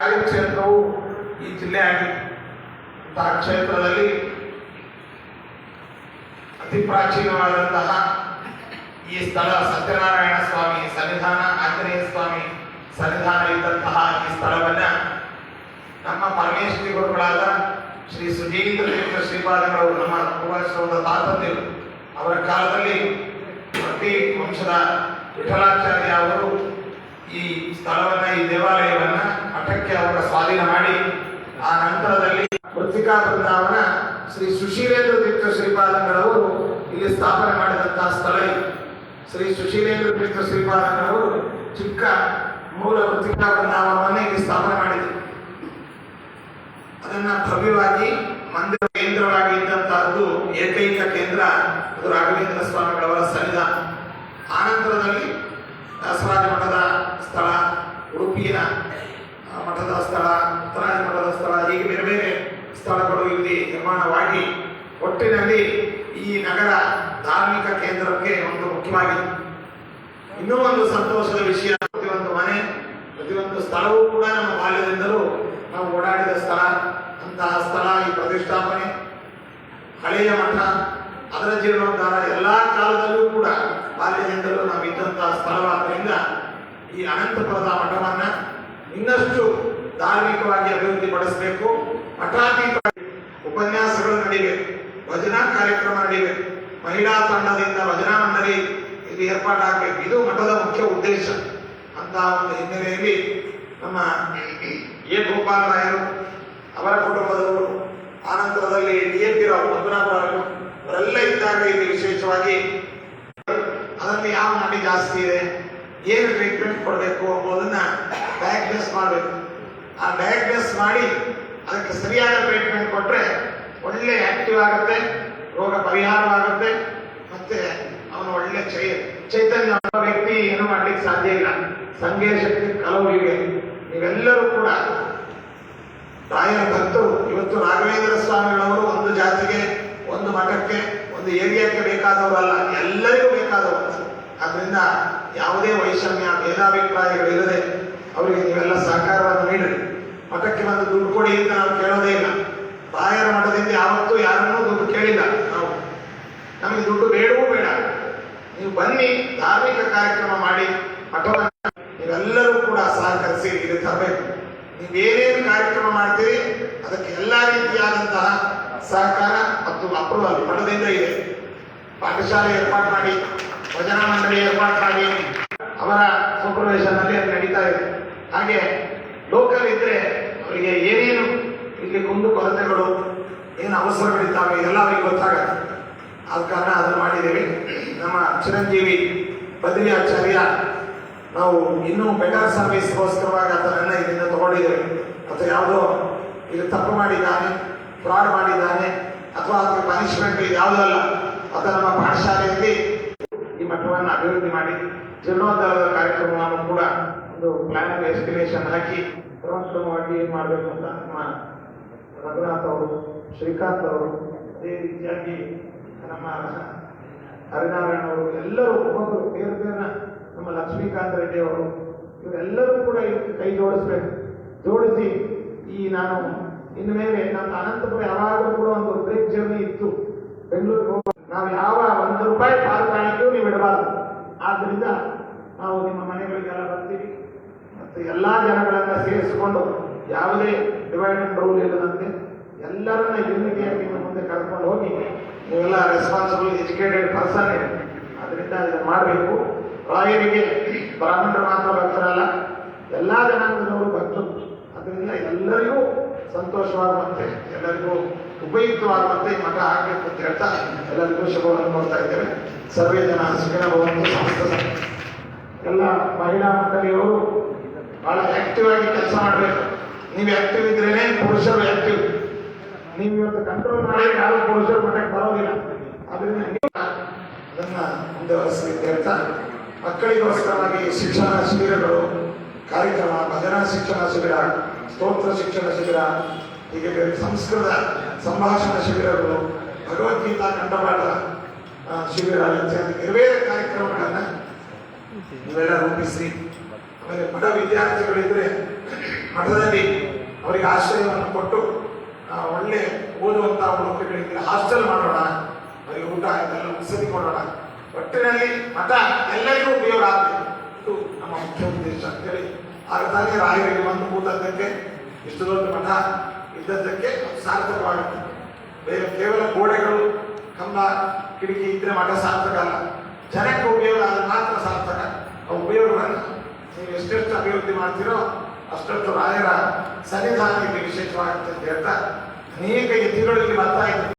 ಕಾರ್ಯಕ್ಷೇತ್ರವು ಈ ಜಿಲ್ಲೆ ಆಗಿತ್ತು ಆ ಕ್ಷೇತ್ರದಲ್ಲಿ ಅತಿ ಪ್ರಾಚೀನವಾದಂತಹ ಈ ಸ್ಥಳ ಸತ್ಯನಾರಾಯಣ ಸ್ವಾಮಿ ಸನ್ನಿಧಾನ, ಆಂಜನೇಯ ಸ್ವಾಮಿ ಸನ್ನಿಧಾನ ಇದ್ದಂತಹ ಈ ಸ್ಥಳವನ್ನ ನಮ್ಮ ಪರಮೇಶ್ವರಿ ಗುರುಗಳಾದ ಶ್ರೀ ಸುಜೀಂದ್ರ ತೀರ್ಥ ಶ್ರೀಪಾದಗಳು ನಮ್ಮ ಪೂರ್ವಾಶ್ರಮದ ತಾತಂದಿರು. ಅವರ ಕಾಲದಲ್ಲಿ ಪ್ರತಿ ವಂಶದ ವಿಠಲಾಚಾರ್ಯ ಅವರು ಈ ಸ್ಥಳವನ್ನ ಈ ದೇವಾಲಯವನ್ನ ಮಠಕ್ಕೆ ಅವರ ಸ್ವಾಧೀನ ಮಾಡಿ ಆ ನಂತರದಲ್ಲಿ ಮೃತ್ತಿಕಾ ಬೃಂದಾವನ ಶ್ರೀ ಸುಶೀಲೇಂದ್ರ ತೀರ್ಥ ಶ್ರೀಪಾದಂಗಳವರು ಇಲ್ಲಿ ಸ್ಥಾಪನೆ ಮಾಡಿದಂತಹ ಸ್ಥಳ ಇದು. ಶ್ರೀ ಸುಶೀಲೇಂದ್ರ ತೀರ್ಥ ಶ್ರೀಪಾದಂಗಳವರು ಚಿಕ್ಕ ಮೂಲ ಮೃತ್ತಿಕಾ ಬೃಂದಾವನವನ್ನೇ ಇಲ್ಲಿ ಸ್ಥಾಪನೆ ಮಾಡಿದ್ರು. ಅದನ್ನ ಭವ್ಯವಾಗಿ ಮಂದಿರ ಕೇಂದ್ರವಾಗಿ ಇದ್ದಂತಹದ್ದು ಏಕೈಕ ಕೇಂದ್ರ ಅದು ರಾಘವೇಂದ್ರ ಸ್ವಾಮಿಗಳವರ ಸನ್ನಿಧಾನ. ಆನಂತರದಲ್ಲಿ ದಾಸರಾಜ ಮಠದ ಸ್ಥಳ ಉಡುಪಿಯ ಸ್ಥಳ ಉತ್ತರಾಯಣ ಸ್ಥಳ, ಹೀಗೆ ಬೇರೆ ಬೇರೆ ಸ್ಥಳಗಳು ಇಲ್ಲಿ ನಿರ್ಮಾಣವಾಗಿ ಒಟ್ಟಿನಲ್ಲಿ ಈ ನಗರ ಧಾರ್ಮಿಕ ಕೇಂದ್ರಕ್ಕೆ ಒಂದು ಮುಖ್ಯವಾಗಿದೆ. ಇನ್ನೂ ಒಂದು ಸಂತೋಷದ ವಿಷಯ, ಪ್ರತಿಯೊಂದು ಮನೆ, ಪ್ರತಿಯೊಂದು ಸ್ಥಳವೂ ಕೂಡ ನಮ್ಮ ಬಾಲ್ಯದಿಂದಲೂ ನಾವು ಓಡಾಡಿದ ಸ್ಥಳ. ಅಂತಹ ಸ್ಥಳ, ಈ ಪ್ರತಿಷ್ಠಾಪನೆ, ಹಳೆಯ ಮಠ, ಅದರ ಜೀರ್ಣೋದ್ಧಾರ ಎಲ್ಲ ಕಾಲದಲ್ಲೂ ಕೂಡ ಬಾಲ್ಯದಿಂದಲೂ ನಾವು ಇದ್ದಂತಹ ಸ್ಥಳವಾದ್ದರಿಂದ ಈ ಅನಂತಪುರದ ಮಠವನ್ನು ಇನ್ನಷ್ಟು ಧಾರ್ಮಿಕವಾಗಿ ಅಭಿವೃದ್ಧಿ ಪಡಿಸಬೇಕು ಮಠಾತೀತವಾಗಿ ಉಪನ್ಯಾಸಗಳು ನಡೀಬೇಕು ಭಜನಾ ಕಾರ್ಯಕ್ರಮ ನಡೀಬೇಕು ಮಹಿಳಾ ತಂಡದಿಂದ ಭಜನಾ ಮಂಡಳಿ ಇಲ್ಲಿ ಏರ್ಪಾಟಾಗಬೇಕು ಇದು ಮಠದ ಮುಖ್ಯ ಉದ್ದೇಶ. ಅಂತ ಒಂದು ಹಿನ್ನೆಲೆಯಲ್ಲಿ ನಮ್ಮ ಎ. ಗೋಪಾಲರಾಯರು ಅವರ ಕುಟುಂಬದವರು, ಆನಂತರದಲ್ಲಿ ಡಿ. ಎ. ಪಿ ರಾವ್ ಮಧುರಾಬರಾವ್ ಅವರೆಲ್ಲ ಇದ್ದಾಗ ಇಲ್ಲಿ ವಿಶೇಷವಾಗಿ ಅದರಲ್ಲಿ ಯಾವ ನಡಿ ಜಾಸ್ತಿ ಇದೆ, ಏನು ಟ್ರೀಟ್ಮೆಂಟ್ ಕೊಡಬೇಕು ಎಂಬುದನ್ನು ಡಯಾಗ್ನೋಸ್ ಮಾಡಬೇಕು. ಆ ಡಯಾಗ್ನೋಸ್ ಮಾಡಿ ಅದಕ್ಕೆ ಸರಿಯಾದ ಟ್ರೀಟ್ಮೆಂಟ್ ಕೊಟ್ಟರೆ ಒಳ್ಳೆ ಆಕ್ಟಿವ್ ಆಗುತ್ತೆ, ರೋಗ ಪರಿಹಾರವಾಗುತ್ತೆ, ಮತ್ತೆ ಅವನು ಒಳ್ಳೆ ಚೈ, ಚೈತನ್ಯ ವ್ಯಕ್ತಿ ಏನು ಮಾಡ್ಲಿಕ್ಕೆ ಸಾಧ್ಯ ಇಲ್ಲ. ಸಂಘೀಯ ಶಕ್ತಿ ಕಲವು ಇವೆ ನೀವೆಲ್ಲರೂ ಕೂಡ ತಾಯಿಯ ಭಕ್ತರು ಇವತ್ತು ರಾಘವೇಂದ್ರ ಸ್ವಾಮಿಗಳವರು ಒಂದು ಜಾತಿಗೆ, ಒಂದು ಮಠಕ್ಕೆ, ಒಂದು ಏರಿಯಾಕ್ಕೆ ಬೇಕಾದವರಲ್ಲ, ಎಲ್ಲರಿಗೂ ಬೇಕಾದವರು. ಆದ್ದರಿಂದ ಯಾವುದೇ ವೈಷಮ್ಯ, ಭೇದಾಭಿಪ್ರಾಯಗಳಿಲ್ಲದೆ ಅವರಿಗೆ ನೀವೆಲ್ಲ ಸಹಕಾರವನ್ನು ನೀಡಿ ಮಠಕ್ಕೆ ಬಂದು ದುಡ್ಡು ಕೊಡಿ ಅಂತ ನಾವು ಕೇಳೋದೇ ಇಲ್ಲ. ಬಾಯರ ಮಠದಿಂದ ಯಾವತ್ತೂ ಯಾರನ್ನೂ ದುಡ್ಡು ಕೇಳಿಲ್ಲ ನಾವು. ನಮಗೆ ದುಡ್ಡು ಬೇಡವೂ ಬೇಡ. ನೀವು ಬನ್ನಿ, ಧಾರ್ಮಿಕ ಕಾರ್ಯಕ್ರಮ ಮಾಡಿ, ಮಠವನ್ನು ನೀವೆಲ್ಲರೂ ಕೂಡ ಸಹಕರಿಸಿ ಇಲ್ಲಿ ತರಬೇಕು. ನೀವೇನೇನು ಕಾರ್ಯಕ್ರಮ ಮಾಡ್ತೀರಿ, ಅದಕ್ಕೆ ಎಲ್ಲ ರೀತಿಯಾದಂತಹ ಸಹಕಾರ ಮತ್ತು ಅಪ್ರೂವಲ್ ಮಠದಿಂದ ಇದೆ. ಪಾಠಶಾಲೆ ಏರ್ಪಾಡು ಮಾಡಿ, ಭಜನಾ ಮಂಡಳಿ ಏರ್ಪಾಡು ಮಾಡಿ, ಅವರ ಸೂಪರ್ವೇಷನ್ ಅಲ್ಲಿ ನಡೀತಾ ಹಾಗೆ ಲೋಕಲ್ ಇದ್ರೆ ಅವರಿಗೆ ಏನೇನು ಇಲ್ಲಿ ಕುಂದು ಕೊರತೆಗಳು, ಏನು ಅವಸರಗಳಿದ್ದಾವೆ, ಎಲ್ಲ ಅವರಿಗೆ ಗೊತ್ತಾಗತ್ತೆ. ಆದ ಕಾರಣ ಅದನ್ನು ಮಾಡಿದ್ದೀವಿ. ನಮ್ಮ ಚಿರಂಜೀವಿ ಬದ್ರಿ ಆಚಾರ್ಯ, ನಾವು ಇನ್ನೂ ಬೆಟರ್ ಸರ್ವಿಸ್ಗೋಸ್ಕರವಾಗಿ ಅದನ್ನ ಇದರಿಂದ ತಗೊಂಡಿದ್ದೇವೆ. ಅಥವಾ ಯಾವುದೋ ಇದು ತಪ್ಪು ಮಾಡಿದ್ದಾನೆ, ಫ್ರಾಡ್ ಮಾಡಿದ್ದಾನೆ, ಅಥವಾ ಅದಕ್ಕೆ ಪನಿಷ್ಮೆಂಟ್ ಯಾವುದೂ ಅಲ್ಲ. ನಮ್ಮ ಪಾಠಶಾಲೆಯಲ್ಲಿ ಈ ಮಠವನ್ನು ಅಭಿವೃದ್ಧಿ ಮಾಡಿ ಜೀರ್ಣೋದ್ಧಾರದ ಕಾರ್ಯಕ್ರಮವನ್ನು ಕೂಡ ಒಂದು ಪ್ಲಾನ್ ಎಸ್ಕಲೇಷನ್ ಹಾಕಿ ಕ್ರಮಕ್ರಮವಾಗಿ ಏನು ಮಾಡಬೇಕು ಅಂತ ನಮ್ಮ ರಘುನಾಥ್ ಅವರು, ಶ್ರೀಕಾಂತ್ ಅವರು, ಅದೇ ರೀತಿಯಾಗಿ ನಮ್ಮ ಹರಿನಾರಾಯಣ ಅವರು, ಎಲ್ಲರೂ ಒಬ್ಬೊಬ್ಬರು ಬೇರೆ ಬೇರೆ ನಮ್ಮ ಲಕ್ಷ್ಮೀಕಾಂತ್ ರೆಡ್ಡಿ ಅವರು, ಇವರೆಲ್ಲರೂ ಕೂಡ ಇದಕ್ಕೆ ಕೈ ಜೋಡಿಸ್ಬೇಕು. ಜೋಡಿಸಿ ಈ ನಾನು ಇನ್ನು ಮೇಲೆ ನಮ್ಮ ಅನಂತಪುರ ಯಾವಾಗಲೂ ಕೂಡ ಒಂದು ಬ್ರೇಕ್ ಜರ್ನಿ ಇತ್ತು. ಬೆಂಗಳೂರಿಗೆ ಹೋಗಿ ನಾವು ಯಾವ ಒಂದು ರೂಪಾಯಿ ಪಾಲು ಕಾಣಿಕೆಯೂ ನೀವು ಇಡಬಾರದು ಆದ್ರಿಂದ ನಾವು ನಿಮ್ಮ ಮನೆಗಳಿಗೆಲ್ಲ ಬರ್ತೀವಿ ಮತ್ತು ಎಲ್ಲಾ ಜನಗಳನ್ನು ಸೇರಿಸಿಕೊಂಡು ಯಾವುದೇ ಡಿವೈಡ್ ಅಂಡ್ ರೂಲ್ ಇಲ್ಲದಂತೆ ಎಲ್ಲರನ್ನ ಯೂನಿಟಿಯಾಗಿ ನಿಮ್ಮ ಮುಂದೆ ಕರ್ಕೊಂಡು ಹೋಗಿ ನೀವೆಲ್ಲ ರೆಸ್ಪಾನ್ಸಿಬಲ್ ಎಜುಕೇಟೆಡ್ ಪರ್ಸನ್ ಅದರಿಂದ ಇದನ್ನು ಮಾಡಬೇಕು. ರಾಯರಿಗೆ ಬ್ರಾಹ್ಮಣರು ಮಾತ್ರ ಭಕ್ತರಲ್ಲ ಎಲ್ಲ ಜನಾಂಗದವರು ಭಕ್ತರು ಅದರಿಂದ ಎಲ್ಲರಿಗೂ ಸಂತೋಷವಾಗುವಂತೆ, ಎಲ್ಲರಿಗೂ ಉಪಯುಕ್ತವಾಗುವಂತೆ ಈ ಮಠ ಆಗಬೇಕು ಅಂತ ಹೇಳ್ತಾ ಎಲ್ಲರಿಗೂ ಶುಭವನ್ನು ಕೊಡ್ತಾ ಇದ್ದೇವೆ ಸರ್ವೇ ಜನ ಸುಖಿನ ಎಲ್ಲ ಮಹಿಳಾ ಮಂಡಳಿಯವರು ಬಹಳ ಆಕ್ಟಿವ್ ಆಗಿ ಕೆಲಸ ಮಾಡಬೇಕು. ನೀವು ಆಕ್ಟಿವ್ ಇದ್ರೇನೆ ಪುರುಷರು ಆಕ್ಟಿವ್ ನೀವು ಇವತ್ತು ಕಂಟ್ರೋಲ್ ಮಾಡಿ ಯಾರು ಪುರುಷರು ಮಟ್ಟಕ್ಕೆ ಬರೋದಿಲ್ಲ. ಅದರಿಂದ ಅದನ್ನ ಮುಂದುವರಿಸಲಿ ಅಂತ ಮಕ್ಕಳಿಗೋಸ್ಕರವಾಗಿ ಶಿಕ್ಷಣ ಶಿಬಿರಗಳು, ಕಾರ್ಯಕ್ರಮ, ಭಜನಾ ಶಿಕ್ಷಣ ಶಿಬಿರ, ಸ್ತೋತ್ರ ಶಿಕ್ಷಣ ಶಿಬಿರ, ಹೀಗೆ ಸಂಸ್ಕೃತ ಸಂಭಾಷಣ ಶಿಬಿರಗಳು ಭಗವದ್ಗೀತಾ ಕಂಠಪಾಠ ಶಿಬಿರ ಇತ್ಯಾದಿ ಬೇರೆ ಕಾರ್ಯಕ್ರಮಗಳನ್ನ ನೀವೆಲ್ಲ ರೂಪಿಸಿ ಆಮೇಲೆ ಬಡ ವಿದ್ಯಾರ್ಥಿಗಳಿದ್ರೆ ಮಠದಲ್ಲಿ ಅವರಿಗೆ ಆಶ್ರಯವನ್ನು ಕೊಟ್ಟು ಒಳ್ಳೆ ಓದುವಂತಹ ಹುಡುಗರಿಗೆ ಹಾಸ್ಟೆಲ್ ಮಾಡೋಣ, ಅವರಿಗೆ ಊಟ ಇದೆಲ್ಲ ವಸತಿ ಕೊಡೋಣ. ಒಟ್ಟಿನಲ್ಲಿ ಮಠ ಎಲ್ಲರಿಗೂ ಉಪಯೋಗ ಆಗಬೇಕು. ಇದು ನಮ್ಮ ಮುಖ್ಯ ಉದ್ದೇಶ ಅಂತೇಳಿ ಆಗ ರಾಯರಿಗೆ ಬಂದು ಕೂತದ್ದಕ್ಕೆ, ಇಷ್ಟು ದೊಡ್ಡ ಮಠ ಇದ್ದದ್ದಕ್ಕೆ ಸಾರ್ಥಕವಾಗುತ್ತೆ. ಬೇರೆ ಕೇವಲ ಗೋಡೆಗಳು, ಕಂಬ, ಕಿಟಕಿ ಇದ್ರೆ ಮಠ ಸಾರ್ಥಕ ಅಲ್ಲ. ಜನಕ್ಕೆ ಉಪಯೋಗ ಆದ್ರೆ ಮಾತ್ರ ಸಾರ್ಥಕ ಆ ಉಪಯೋಗವನ್ನು ನೀವು ಎಷ್ಟೆಷ್ಟು ಅಭಿವೃದ್ಧಿ ಮಾಡ್ತೀರೋ ಅಷ್ಟಷ್ಟು ರಾಯರ ಸನ್ನಿಧಾನ ಇಲ್ಲಿ ವಿಶೇಷವಾಗುತ್ತೆ ಅಂತ ಹೇಳ್ತಾ ಅನೇಕ ಯತಿಗಳು ಇಲ್ಲಿ ಬರ್ತಾ ಇದ್ದಾರೆ